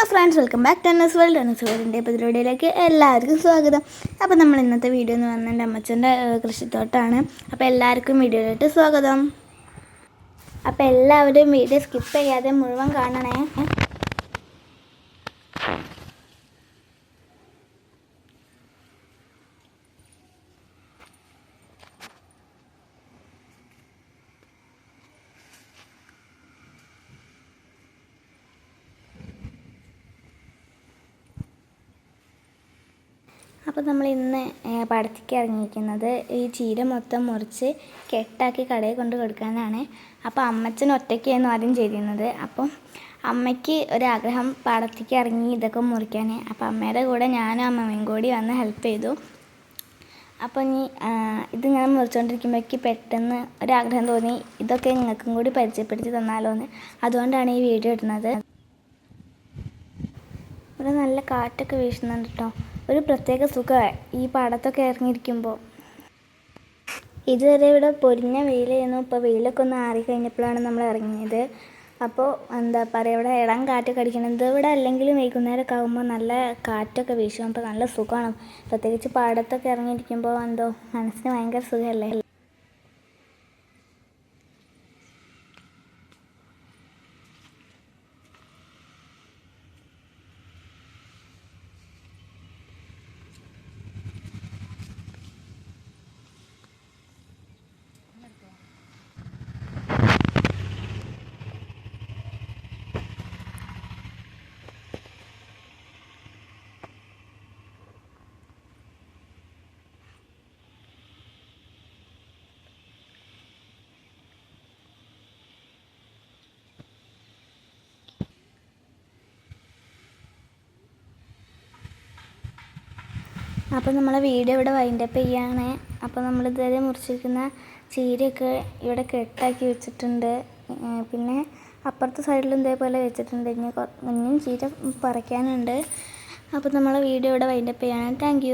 Hello friends welcome back tennis world tennis വേൾഡിന്റെ പരിപാടിയിലേക്ക് എല്ലാവർക്കും സ്വാഗതം. അപ്പോൾ നമ്മൾ ഇന്നത്തെ വീഡിയോ എന്ന് പറഞ്ഞാൽ എന്റെ അമ്മച്ചന്റെ ഏഹ്, കൃഷിത്തോട്ടമാണ് അപ്പോൾ എല്ലാവർക്കും വീഡിയോയിലോട്ട് സ്വാഗതം. അപ്പോൾ എല്ലാവരും വീഡിയോ സ്കിപ്പ് ചെയ്യാതെ മുഴുവൻ കാണണേ. അപ്പോൾ നമ്മൾ ഇന്ന് പടത്തേക്ക് ഇറങ്ങിയിരിക്കുന്നത് ഈ ചീര മൊത്തം മുറിച്ച് കെട്ടാക്കി കടയിൽ കൊണ്ട് കൊടുക്കാനാണ്. അപ്പോൾ അമ്മച്ചൻ ഒറ്റയ്ക്കായിരുന്നു ആദ്യം ചെയ്തിരുന്നത്. അപ്പം അമ്മയ്ക്ക് ഒരാഗ്രഹം പടത്തേക്ക് ഇറങ്ങി ഇതൊക്കെ മുറിക്കാൻ അപ്പോൾ അമ്മയുടെ കൂടെ ഞാനും അമ്മമ്മയും കൂടി വന്ന് ഹെൽപ്പ് ചെയ്തു. അപ്പോൾ ഇനി ഇതിങ്ങനെ മുറിച്ചുകൊണ്ടിരിക്കുമ്പോഴേക്ക് പെട്ടെന്ന് ഒരാഗ്രഹം തോന്നി ഇതൊക്കെ നിങ്ങൾക്കും കൂടി പരിചയപ്പെടുത്തി തന്നാലോ എന്ന്. അതുകൊണ്ടാണ് ഈ വീഡിയോ ഇടുന്നത്. ഇവിടെ നല്ല കാറ്റൊക്കെ വീശുന്നുണ്ട് കേട്ടോ. ഒരു പ്രത്യേക സുഖമാണ് ഈ പാടത്തൊക്കെ ഇറങ്ങിയിരിക്കുമ്പോൾ ഇതുവരെ ഇവിടെ പൊരിഞ്ഞ വെയിലായിരുന്നു. ഇപ്പോൾ വെയിലൊക്കെ ഒന്ന് ആറി കഴിഞ്ഞപ്പോഴാണ് നമ്മൾ ഇറങ്ങിയത്. അപ്പോൾ എന്താ പറയുക ഇവിടെ ഇളം കാറ്റൊക്കെ അടിക്കണത് ഇവിടെ അല്ലെങ്കിലും വൈകുന്നേരമൊക്കെ ആകുമ്പോൾ നല്ല കാറ്റൊക്കെ വീശും. അപ്പോൾ നല്ല സുഖമാണ്. പ്രത്യേകിച്ച് പാടത്തൊക്കെ ഇറങ്ങിയിരിക്കുമ്പോൾ എന്തോ മനസ്സിന് ഭയങ്കര സുഖമല്ലേ? അപ്പോൾ നമ്മളെ വീഡിയോ ഇവിടെ വൈൻഡപ്പ് ചെയ്യാണ്. അപ്പോൾ നമ്മൾ ഇതുവരെ മുറിച്ചിരിക്കുന്ന ചീരയൊക്കെ ഇവിടെ കെട്ടാക്കി വെച്ചിട്ടുണ്ട്. പിന്നെ അപ്പുറത്തെ സൈഡിലും ഇതേപോലെ വെച്ചിട്ടുണ്ട്. ഇനി ഇനിയും ചീര പറിക്കാനുണ്ട്. അപ്പോൾ നമ്മളെ വീഡിയോ ഇവിടെ വൈൻഡപ്പ് ചെയ്യാണ്. താങ്ക്